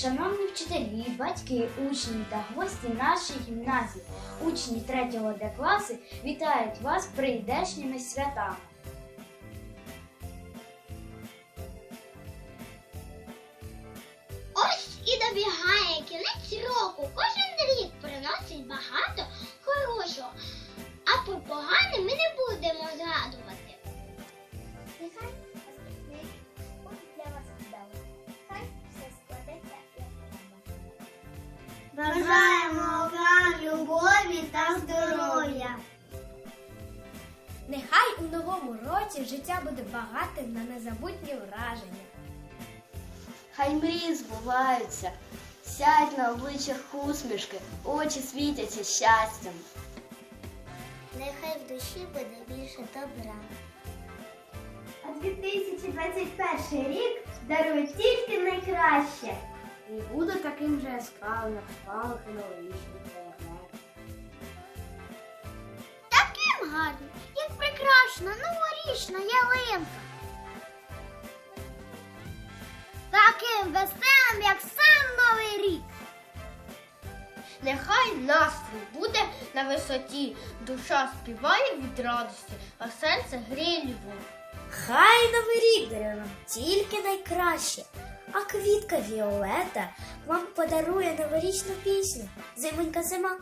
Шановні вчителі, батьки, учні та гості нашої гімназії, учні 3 Д класи вітають вас прийдешніми святами. Бажаємо вам любові та здоров'я. Нехай у новому році життя буде багатим на незабутні враження. Хай мрії збуваються, сяють на обличчях усмішки, очі світяться щастям. Нехай в душі буде більше добра. А 2021 рік дарує тільки найкраще. І буде таким же яскравим, як спалахи новорічних фейерверк. Таким гарним, як прекрасна новорічна ялинка. Таким веселим, як сам новий рік. Нехай настрій буде на висоті, душа співає від радості, а серце гріє любов. Хай новий рік дарує нам тільки найкраще, а квітка Віолета вам подарує новорічну пісню Зимонька зима.